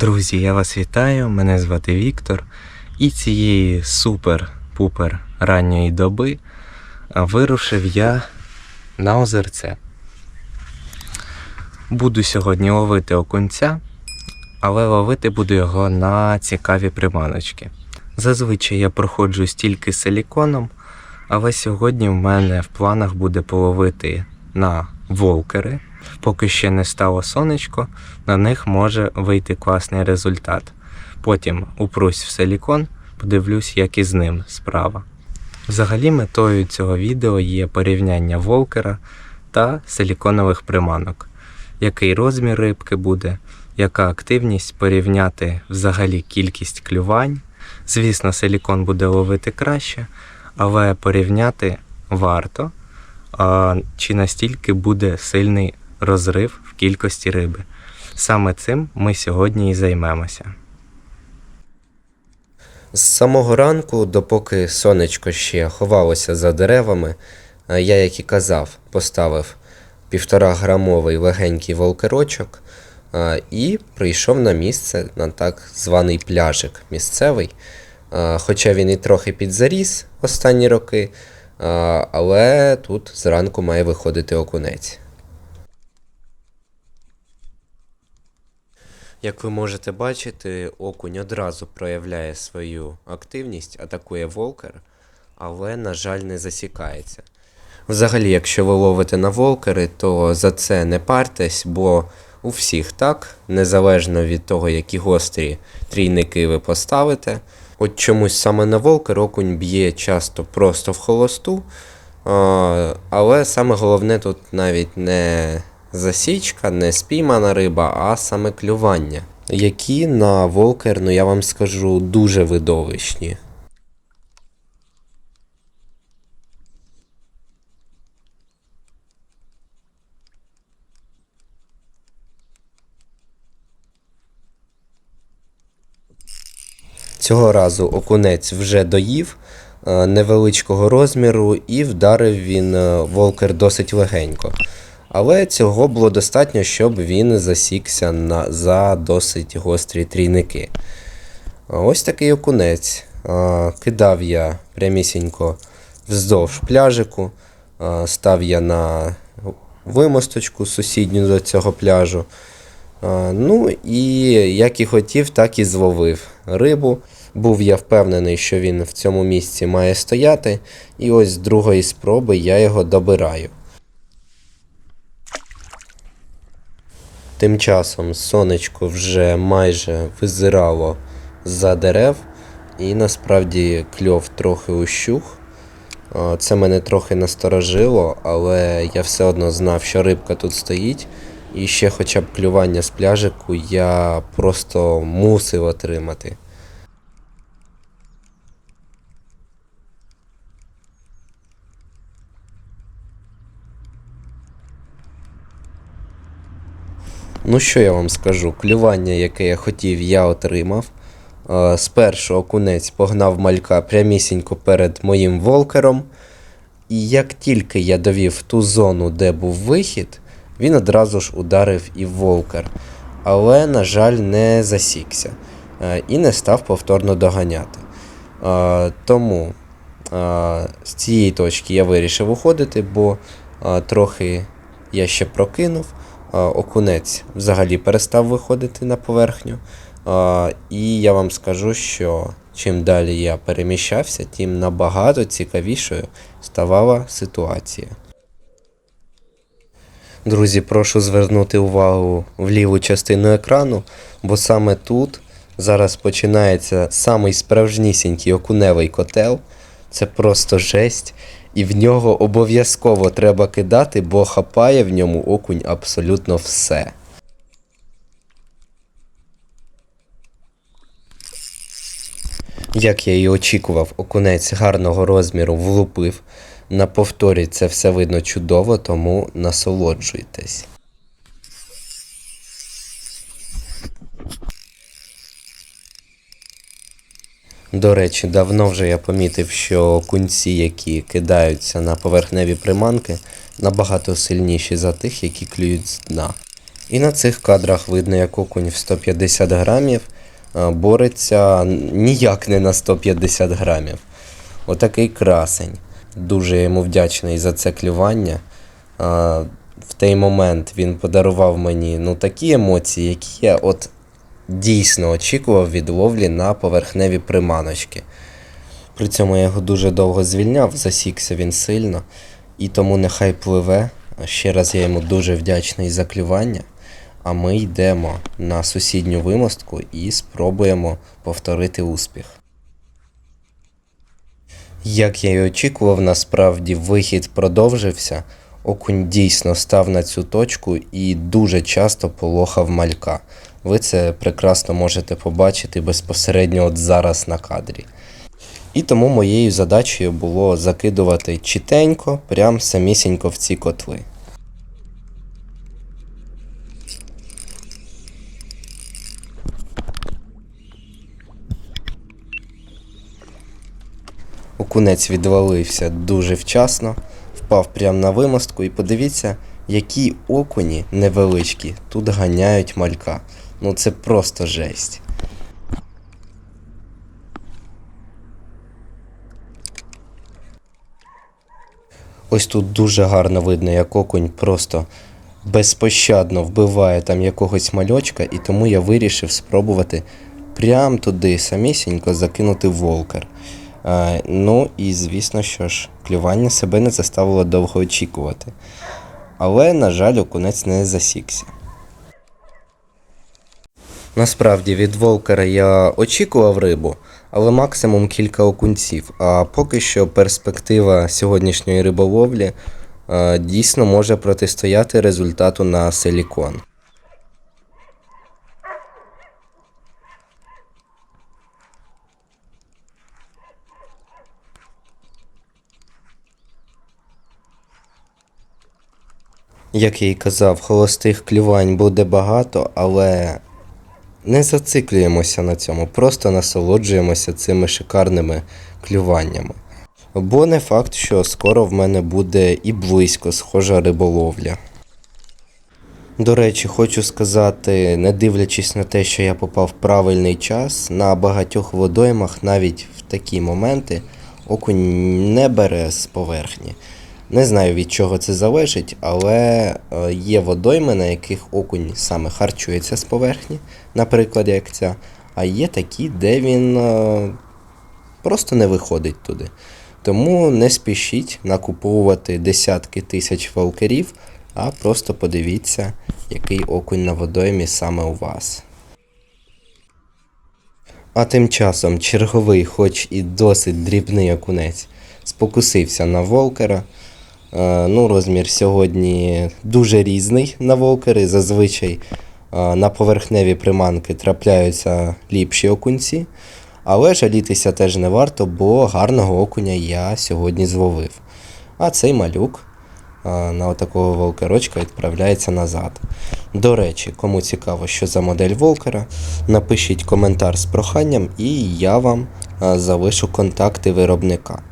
Друзі, я вас вітаю. Мене звати Віктор. І цієї супер-пупер ранньої доби вирушив я на озерце. Буду сьогодні ловити окунця, але ловити буду його на цікаві приманочки. Зазвичай я проходжусь тільки силіконом, але сьогодні в мене в планах буде половити на волкери. Поки ще не стало сонечко, на них може вийти класний результат. Потім упрусь в силікон, подивлюсь, як із ним справа. Взагалі метою цього відео є порівняння волкера та силіконових приманок. Який розмір рибки буде, яка активність порівняти взагалі кількість клювань. Звісно, силікон буде ловити краще, але порівняти варто, а, чи настільки буде сильний розрив в кількості риби. Саме цим ми сьогодні і займемося. З самого ранку, допоки сонечко ще ховалося за деревами, е, я, як і казав, поставив півтора грамовий легенький волкерочок е, і прийшов на місце на так званий пляжик місцевий. Е, Хоча він і трохи підзаріс останні роки, але тут зранку має виходити окунець. Як ви можете бачити, окунь одразу проявляє свою активність, атакує волкер, але, на жаль, не засікається. Взагалі, якщо ви ловите на волкери, то за це не партесь, бо у всіх так, незалежно від того, які гострі трійники ви поставите. От чомусь саме на волкер окунь б'є часто просто в холосту, але саме головне тут навіть не засічка, не спіймана риба, а саме клювання, які на волкер, ну я вам скажу, дуже видовищні. Цього разу окунець вже доїв е, невеличкого розміру і вдарив він е, волкер досить легенько. Але цього було достатньо, щоб він засікся на, за досить гострі трійники. Ось такий окунець. Кидав я прямісінько вздовж пляжику, став я на вимосточку сусідню до цього пляжу. Ну і як і хотів, так і зловив рибу. Був я впевнений, що він в цьому місці має стояти, і ось з другої спроби я його добираю. Тим часом сонечко вже майже визирало за дерев, і насправді кльов трохи ущух. Це мене трохи насторожило, але я все одно знав, що рибка тут стоїть. І ще хоча б клювання з пляжику я просто мусив отримати. Ну що я вам скажу? Клювання, яке я хотів, я отримав. Е, Спершу окунець погнав малька прямісінько перед моїм волкером. І як тільки я довів ту зону, де був вихід, він одразу ж ударив і волкер. Але, на жаль, не засікся е, і не став повторно доганяти. Е, Тому з цієї точки я вирішив уходити, бо трохи я ще прокинув. Окунець взагалі перестав виходити на поверхню. І я вам скажу, що чим далі я переміщався, тим набагато цікавішою ставала ситуація. Друзі, прошу звернути увагу в ліву частину екрану, бо саме тут зараз починається самий справжнісінький окуневий котел. Це просто жесть. І в нього обов'язково треба кидати, бо хапає в ньому окунь абсолютно все. Як я і очікував, окунець гарного розміру влупив. На повторі це все видно чудово, тому насолоджуйтесь. До речі, давно вже я помітив, що кунці, які кидаються на поверхневі приманки, набагато сильніші за тих, які клюють з дна. І на цих кадрах видно, як окунь в 150 грамів е, бореться ніяк не на 150 грамів. Отакий красень. Дуже йому вдячний за це клювання. Е, В той момент він подарував мені ну, такі емоції, які я от дійсно очікував від ловлі на поверхневі приманочки. При цьому я його дуже довго звільняв, засікся він сильно, і тому нехай пливе. Ще раз я йому дуже вдячний за клювання. А ми йдемо на сусідню вимостку і спробуємо повторити успіх. Як я й очікував, насправді вихід продовжився. Окунь дійсно став на цю точку і дуже часто полохав малька. Ви це прекрасно можете побачити безпосередньо от зараз на кадрі. І тому моєю задачею було закидувати чітенько, прям самісінько в ці котли. Окунець відвалився дуже вчасно, впав прямо на вимостку, і подивіться, які окуні невеличкі тут ганяють малька. Ну це просто жесть. Ось тут дуже гарно видно, як окунь просто безпощадно вбиває там якогось мальочка, і тому я вирішив спробувати прям туди самісінько закинути волкер. Е, ну і звісно, що ж, клювання себе не заставило довго очікувати. Але, на жаль, окунець не засікся. Насправді від волкера я очікував рибу, але максимум кілька окунців. А поки що перспектива сьогоднішньої риболовлі е, дійсно може протистояти результату на силікон. Як я й казав, холостих клювань буде багато, але не зациклюємося на цьому, просто насолоджуємося цими шикарними клюваннями. Бо не факт, що скоро в мене буде і близько схожа риболовля. До речі, хочу сказати, не дивлячись на те, що я попав в правильний час, на багатьох водоймах навіть в такі моменти окунь не бере з поверхні. Не знаю від чого це залежить, але е, є водойми, на яких окунь саме харчується з поверхні, наприклад, як ця, а є такі, де він е, просто не виходить туди. Тому не спішіть накуповувати десятки тисяч волкерів, а просто подивіться, який окунь на водоймі саме у вас. А тим часом черговий, хоч і досить дрібний окунець, спокусився на волкера. Е, Ну, розмір сьогодні дуже різний на волкери. Зазвичай е, на поверхневі приманки трапляються ліпші окунці. Але жалітися теж не варто, бо гарного окуня я сьогодні зловив. А цей малюк е, на отакого волкерочка відправляється назад. До речі, кому цікаво, що за модель волкера, напишіть коментар з проханням, і я вам залишу контакти виробника.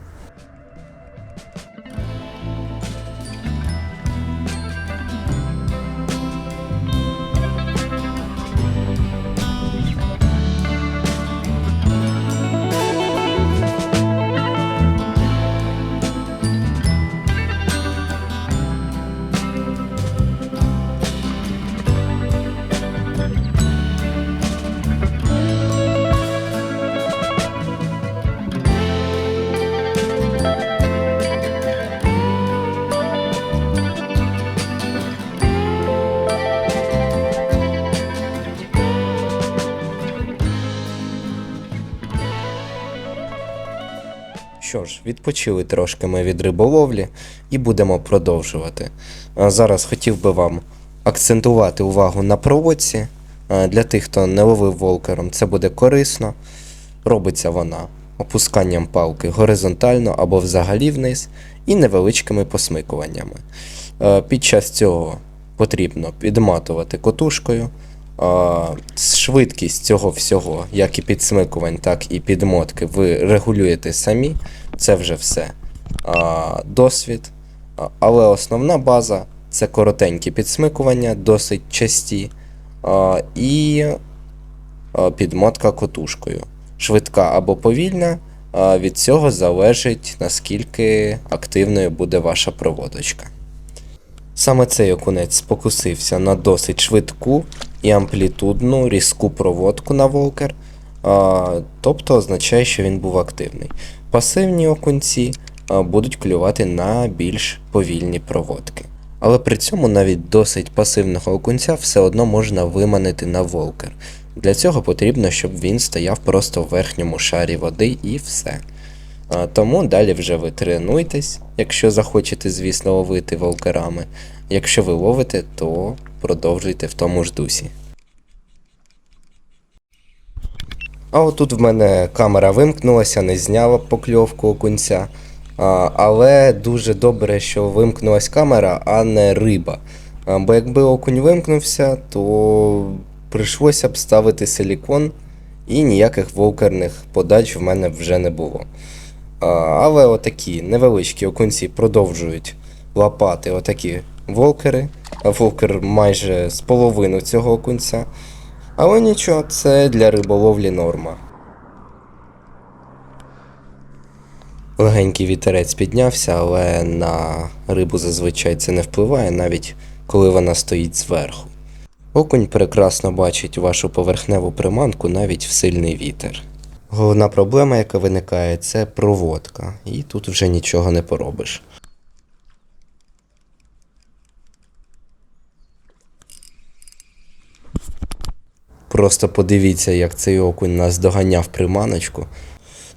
Відпочили трошки ми від риболовлі і будемо продовжувати. Зараз хотів би вам акцентувати увагу на проводці. Для тих, хто не ловив волкером, це буде корисно. Робиться вона опусканням палки горизонтально або взагалі вниз і невеличкими посмикуваннями. Під час цього потрібно підматувати котушкою. Швидкість цього всього, як і підсмикувань, так і підмотки, ви регулюєте самі. Це вже все а, досвід. Але основна база Це коротенькі підсмикування, досить часті. А, і а, підмотка котушкою. Швидка або повільна. а Від цього залежить наскільки активною буде ваша проводочка. Саме цей окунець спокусився на досить швидку і амплітудну різку проводку на волкер, тобто означає, що він був активний. Пасивні окунці будуть клювати на більш повільні проводки. Але при цьому навіть досить пасивного окунця все одно можна виманити на волкер. Для цього потрібно, щоб він стояв просто в верхньому шарі води і все. Тому далі вже ви тренуйтесь, якщо захочете, звісно, ловити волкерами. Якщо ви ловите, то продовжуйте в тому ж дусі. А отут в мене камера вимкнулася, не зняла покльовку окунця. А, але дуже добре, що вимкнулась камера, а не риба. А, бо якби окунь вимкнувся, то прийшлося б ставити силікон, і ніяких волкерних подач в мене вже не було. А, але отакі невеличкі окунці продовжують лапати отакі волкери. Волкер майже з половину цього окунця. Але нічого, це для риболовлі норма. Легенький вітерець піднявся, але на рибу зазвичай це не впливає, навіть коли вона стоїть зверху. Окунь прекрасно бачить вашу поверхневу приманку навіть в сильний вітер. Головна проблема, яка виникає, це проводка, і тут вже нічого не поробиш. Просто подивіться, як цей окунь нас доганяв приманочку.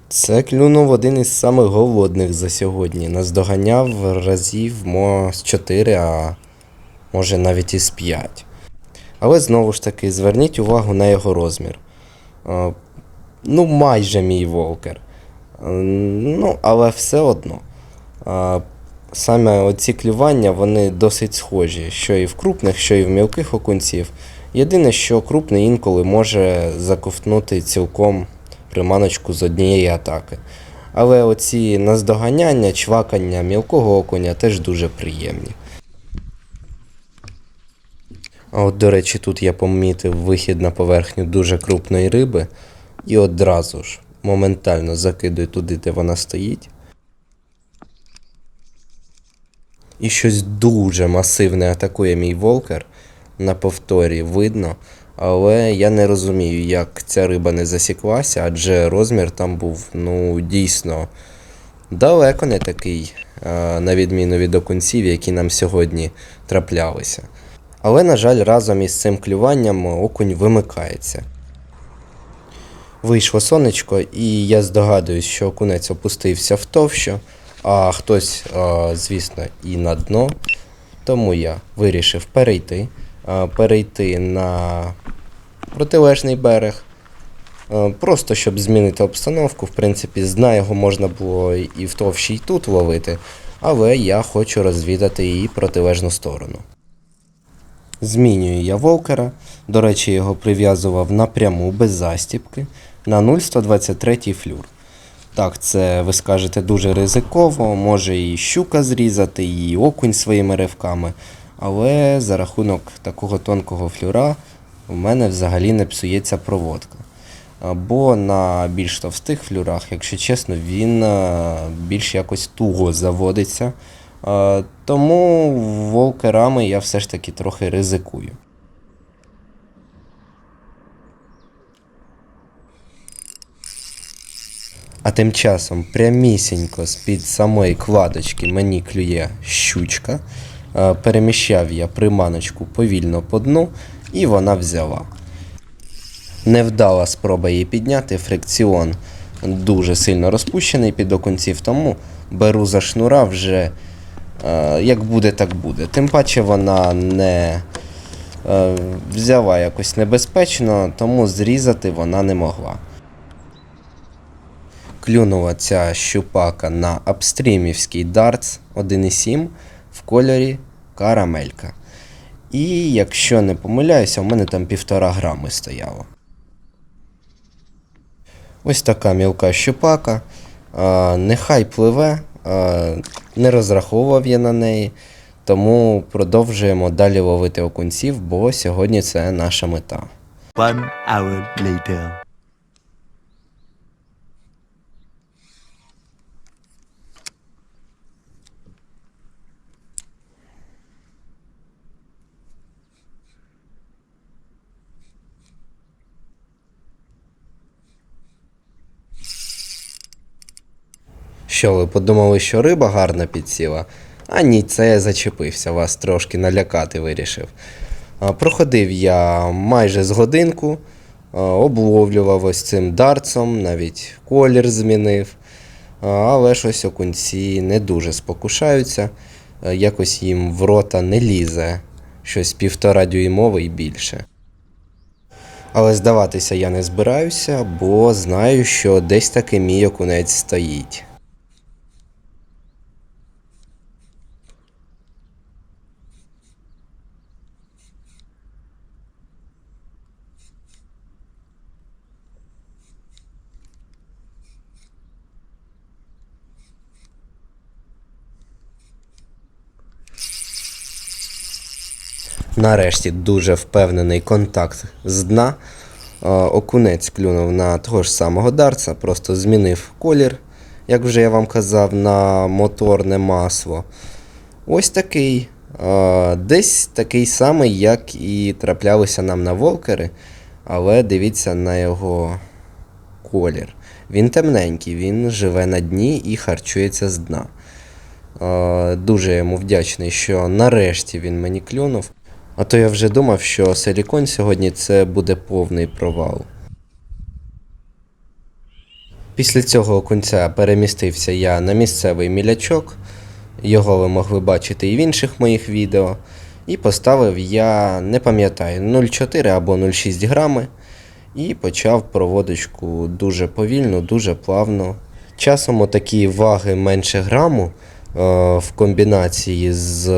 Це клюнув один із самих голодних за сьогодні. Нас доганяв разів мо з 4, а може навіть із 5. Але знову ж таки, зверніть увагу на його розмір. Ну, майже мій волкер. Ну, але все одно. Саме оці клювання вони досить схожі, що і в крупних, що і в мілких окунців. Єдине, що крупний інколи може заковтнути цілком приманочку з однієї атаки. Але оці наздоганяння, чвакання мілкого окуня теж дуже приємні. А от, до речі, тут я помітив вихід на поверхню дуже крупної риби і одразу ж моментально закидую туди, де вона стоїть. І щось дуже масивне атакує мій волкер. На повторі видно, але я не розумію, як ця риба не засіклася, адже розмір там був ну дійсно далеко не такий, на відміну від окунців, які нам сьогодні траплялися. Але, на жаль, разом із цим клюванням окунь вимикається. Вийшло сонечко, і я здогадуюсь, що окунець опустився в товщу, а хтось, звісно, і на дно. Тому я вирішив перейти, перейти на протилежний берег. Просто щоб змінити обстановку. В принципі, з його можна було і в товщі, і тут ловити, але я хочу розвідати її протилежну сторону. Змінюю я волкера. До речі, його прив'язував напряму без застіпки на 0,123 флюр. Так, це ви скажете дуже ризиково, може і щука зрізати, і окунь своїми ривками. Але за рахунок такого тонкого флюра в мене взагалі не псується проводка. Або на більш товстих флюрах, якщо чесно, він е, більш якось туго заводиться. Е, Тому волкерами я все ж таки трохи ризикую. А тим часом прямісінько з-під самої кладочки мені клює щучка. Е, Переміщав я приманочку повільно по дну, і вона взяла. Невдала спроба її підняти, фрикціон дуже сильно розпущений під оконців, тому беру за шнура вже е, як буде, так буде. Тим паче вона не е, взяла якось небезпечно, тому зрізати вона не могла. Клюнула ця щупака на апстрімівський дартс 1.7 в кольорі карамелька. І якщо не помиляюся, у мене там півтора грами стояло. Ось така мілка щупака. А, нехай пливе, а, не розраховував я на неї. Тому продовжуємо далі ловити окунців, бо сьогодні це наша мета. One hour later. Що ви подумали, що риба гарно підсіла? А ні, це я зачепився, вас трошки налякати вирішив. Проходив я майже з годинку, обловлював ось цим дарцом, навіть колір змінив. Але ж ось окунці не дуже спокушаються, якось їм в рота не лізе щось півтора дюймове і більше. Але здаватися я не збираюся, бо знаю, що десь таки мій окунець стоїть. Нарешті дуже впевнений контакт з дна. Е, Окунець клюнув на того ж самого дарца, просто змінив колір, як вже я вам казав, на моторне масло. Ось такий. е, Десь такий самий, як і траплялося нам на волкери, але дивіться на його колір. Він темненький, він живе на дні і харчується з дна. Е, Дуже йому вдячний, що нарешті він мені клюнув. А то я вже думав, що силікон сьогодні це буде повний провал. Після цього окунця перемістився я на місцевий мілячок. Його ви могли бачити і в інших моїх відео. І поставив я, не пам'ятаю, 0,4 або 0,6 грами. І почав проводочку дуже повільно, дуже плавно. Часом такі ваги менше граму е, в комбінації з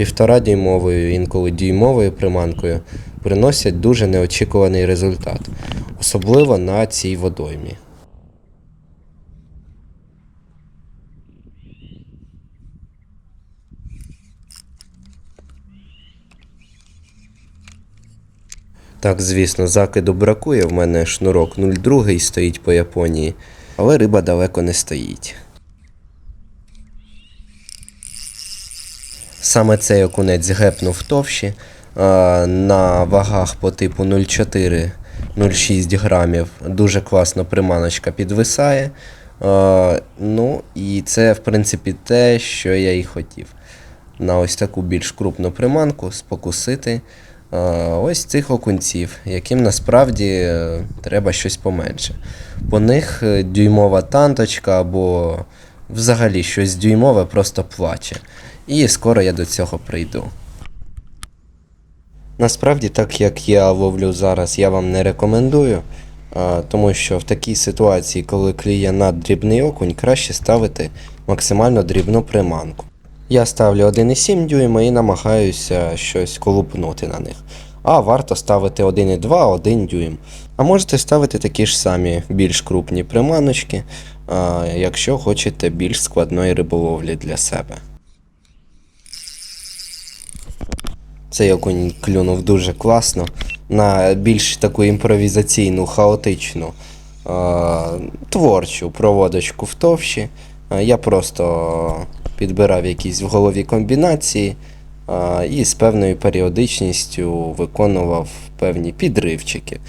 півтора дюймовою, інколи дюймовою приманкою приносять дуже неочікуваний результат, особливо на цій водоймі. Так, звісно, закиду бракує, в мене шнурок 0,2 стоїть по Японії, але риба далеко не стоїть. Саме цей окунець гепнув товщі а, на вагах по типу 0,4-0,6 грамів. Дуже класно приманочка підвисає. А, ну і це, в принципі, те, що я і хотів. На ось таку більш крупну приманку спокусити а, ось цих окунців, яким насправді е, треба щось поменше. По них е, дюймова танточка або взагалі щось дюймове просто плаче. І скоро я до цього прийду. Насправді, так як я ловлю зараз, я вам не рекомендую, тому що в такій ситуації, коли клює наддрібний окунь, краще ставити максимально дрібну приманку. Я ставлю 1,7 дюйма і намагаюся щось колупнути на них. А варто ставити 1,2, 1 дюйм. А можете ставити такі ж самі більш крупні приманочки, якщо хочете більш складної риболовлі для себе. Цей окунь клюнув дуже класно. На більш таку імпровізаційну, хаотичну, е- творчу проводочку в товщі. Е, Я просто підбирав якісь в голові комбінації е- і з певною періодичністю виконував певні підривчики.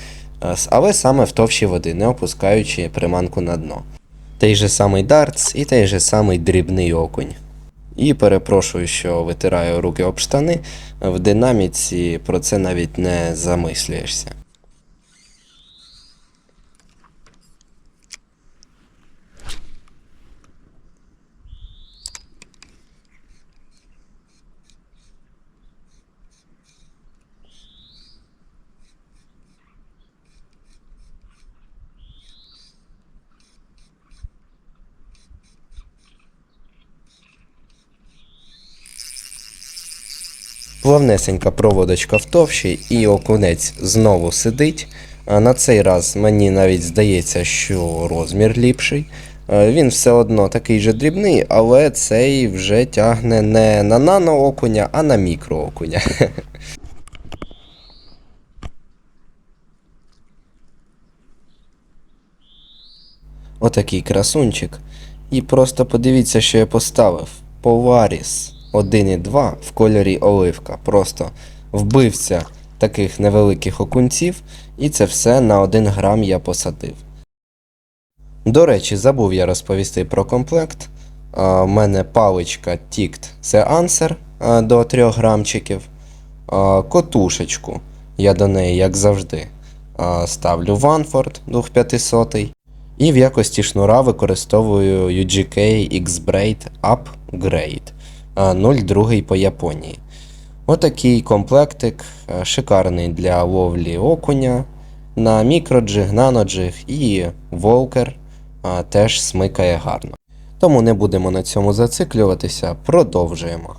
Але саме в товщі води, не опускаючи приманку на дно. Той же самий дартс і той же самий дрібний окунь. І перепрошую, що витираю руки об штани. В динаміці про це навіть не замислюєшся. Плавнесенька проводочка в товщі, і окунець знову сидить. На цей раз мені навіть здається, що розмір ліпший. Е, Він все одно такий же дрібний, але цей вже тягне не на нано окуня, а на мікро окуня. Отакий красунчик. І просто подивіться, що я поставив. Polaris 1.2 в кольорі оливка. Просто вбивця таких невеликих окунців, і це все на 1 грам я посадив. До речі, забув я розповісти про комплект. У мене паличка Tict The Answer до 3 грамчиків. Котушечку. Я до неї, як завжди, ставлю Vanford 2500. І в якості шнура використовую UGK X-Braid Upgrade 0,2 по Японії. Отакий комплектик е, шикарний для ловлі окуня на мікроджиг, наноджиг і волкер теж смикає гарно. Тому не будемо на цьому зациклюватися, продовжуємо.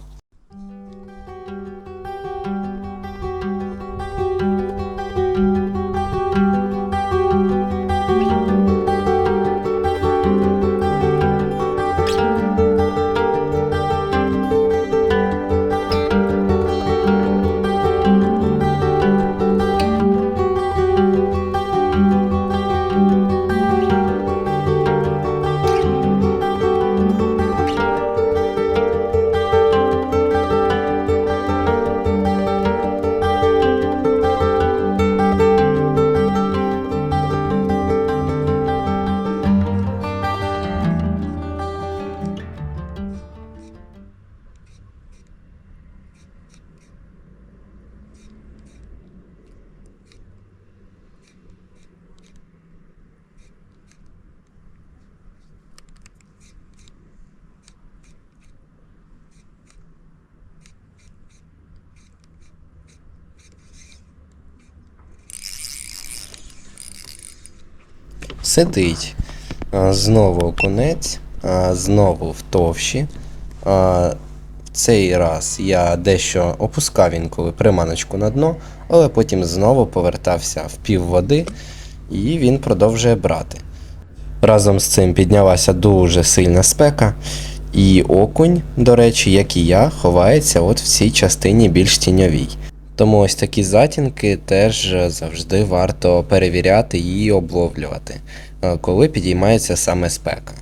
Сидить. Знову окунець, знову в товщі. В цей раз я дещо опускав інколи приманочку на дно, але потім знову повертався в пів води, і він продовжує брати. Разом з цим піднялася дуже сильна спека, і окунь, до речі, як і я, ховається от в цій частині більш тіньовій. Тому ось такі затінки теж завжди варто перевіряти і обловлювати, е, коли підіймається саме спека.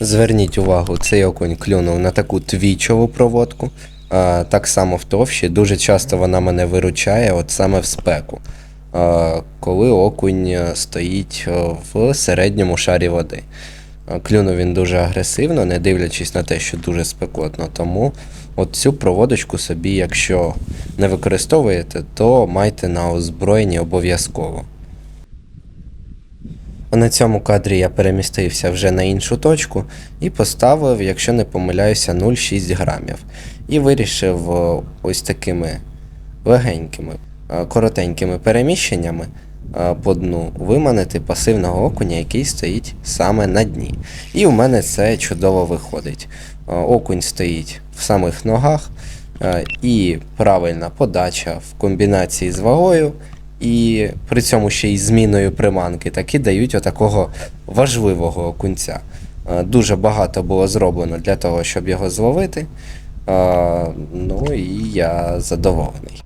Зверніть увагу, цей окунь клюнув на таку твічову проводку. А, так само в товщі. Дуже часто вона мене виручає, от саме в спеку. А, коли окунь е, стоїть е, в середньому шарі води. А, Клюнув він дуже агресивно, не дивлячись на те, що дуже спекотно. Тому от цю проводочку собі, якщо не використовуєте, то майте на озброєнні обов'язково. На цьому кадрі я перемістився вже на іншу точку і поставив, якщо не помиляюся, 0,6 грамів. І вирішив ось такими легенькими, е, коротенькими переміщеннями е, по дну виманити пасивного окуня, який стоїть саме на дні. І у мене це чудово виходить. Е, Окунь стоїть в самих ногах, е, і правильна подача в комбінації з вагою і при цьому ще й зміною приманки, таки дають отакого важливого окунця. Е, Дуже багато було зроблено для того, щоб його зловити. Е, Ну і я задоволений.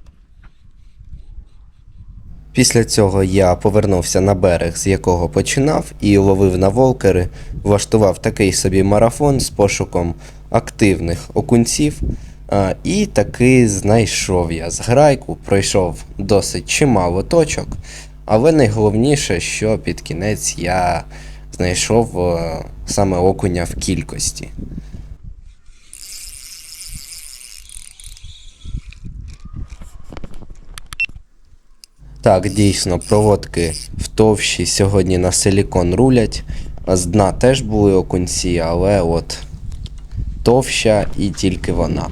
Після цього я повернувся на берег, з якого починав, і ловив на волкери, влаштував такий собі марафон з пошуком активних окунців. І таки знайшов я зграйку, пройшов досить чимало точок, але найголовніше, що під кінець я знайшов е, саме окуня в кількості. Так, дійсно, проводки в товщі сьогодні на силікон рулять. З дна теж були окунці, але от товща і тільки вона.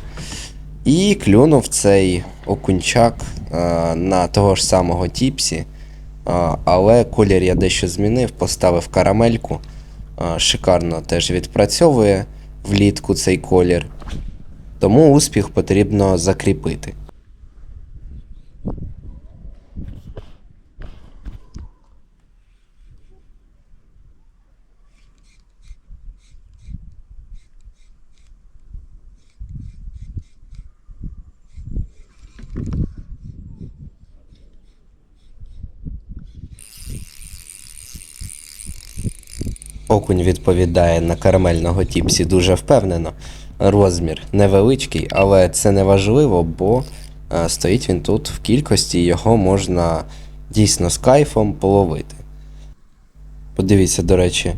І клюнув цей окунчак е, на того ж самого Тіпсі, е, але колір я дещо змінив, поставив карамельку. Е, Шикарно теж відпрацьовує влітку цей колір. Тому успіх потрібно закріпити. Окунь відповідає на карамельного тіпсі дуже впевнено. Розмір невеличкий, але це не важливо, бо е, стоїть він тут в кількості, його можна дійсно з кайфом половити. Подивіться, до речі, е,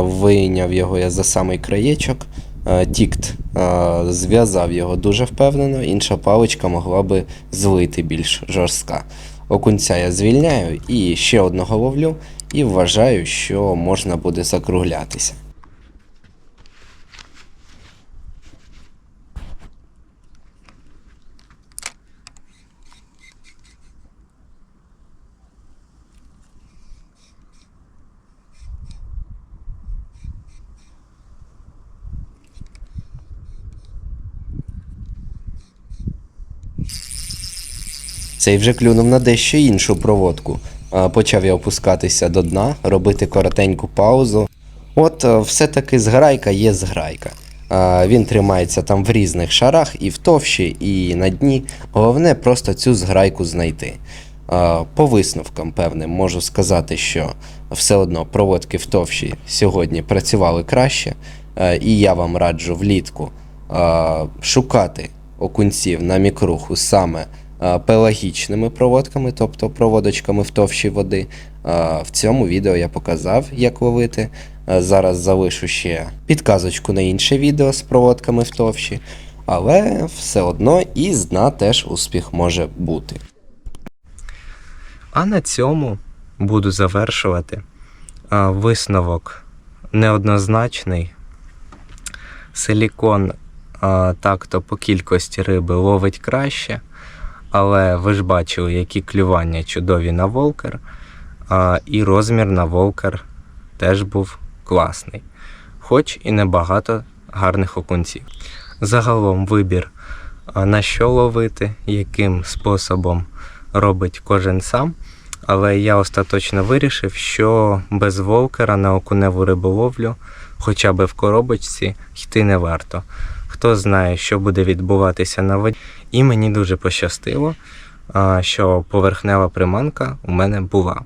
вийняв його я за самий краєчок. Тікт е, зв'язав його дуже впевнено, інша паличка могла би злити більш жорстка. Окунця я звільняю і ще одного ловлю, і вважаю, що можна буде закруглятися. Цей вже клюнув на дещо іншу проводку. Почав я опускатися до дна, робити коротеньку паузу. От е, все-таки зграйка є зграйка. Він тримається там в різних шарах, і в товщі, і на дні. Головне просто цю зграйку знайти. По висновкам певним можу сказати, що все одно проводки в товщі сьогодні працювали краще, Е, і я вам раджу влітку шукати окунців на мікруху саме пелагічними проводками, тобто проводочками в товщі води. В цьому відео я показав, як ловити. Зараз залишу ще підказочку на інше відео з проводками в товщі, але все одно і з теж успіх може бути. А на цьому буду завершувати. Висновок неоднозначний. Силікон так-то по кількості риби ловить краще, але ви ж бачили, які клювання чудові на волкер, а, і розмір на волкер теж був класний, хоч і небагато гарних окунців. Загалом вибір, на що ловити, яким способом робить кожен сам. Але я остаточно вирішив, що без волкера на окуневу риболовлю, хоча б в коробочці, йти не варто. Хто знає, що буде відбуватися на воді. І мені дуже пощастило, що поверхнева приманка у мене була.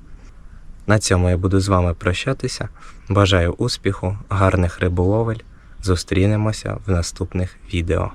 На цьому я буду з вами прощатися. Бажаю успіху, гарних риболовель. Зустрінемося в наступних відео.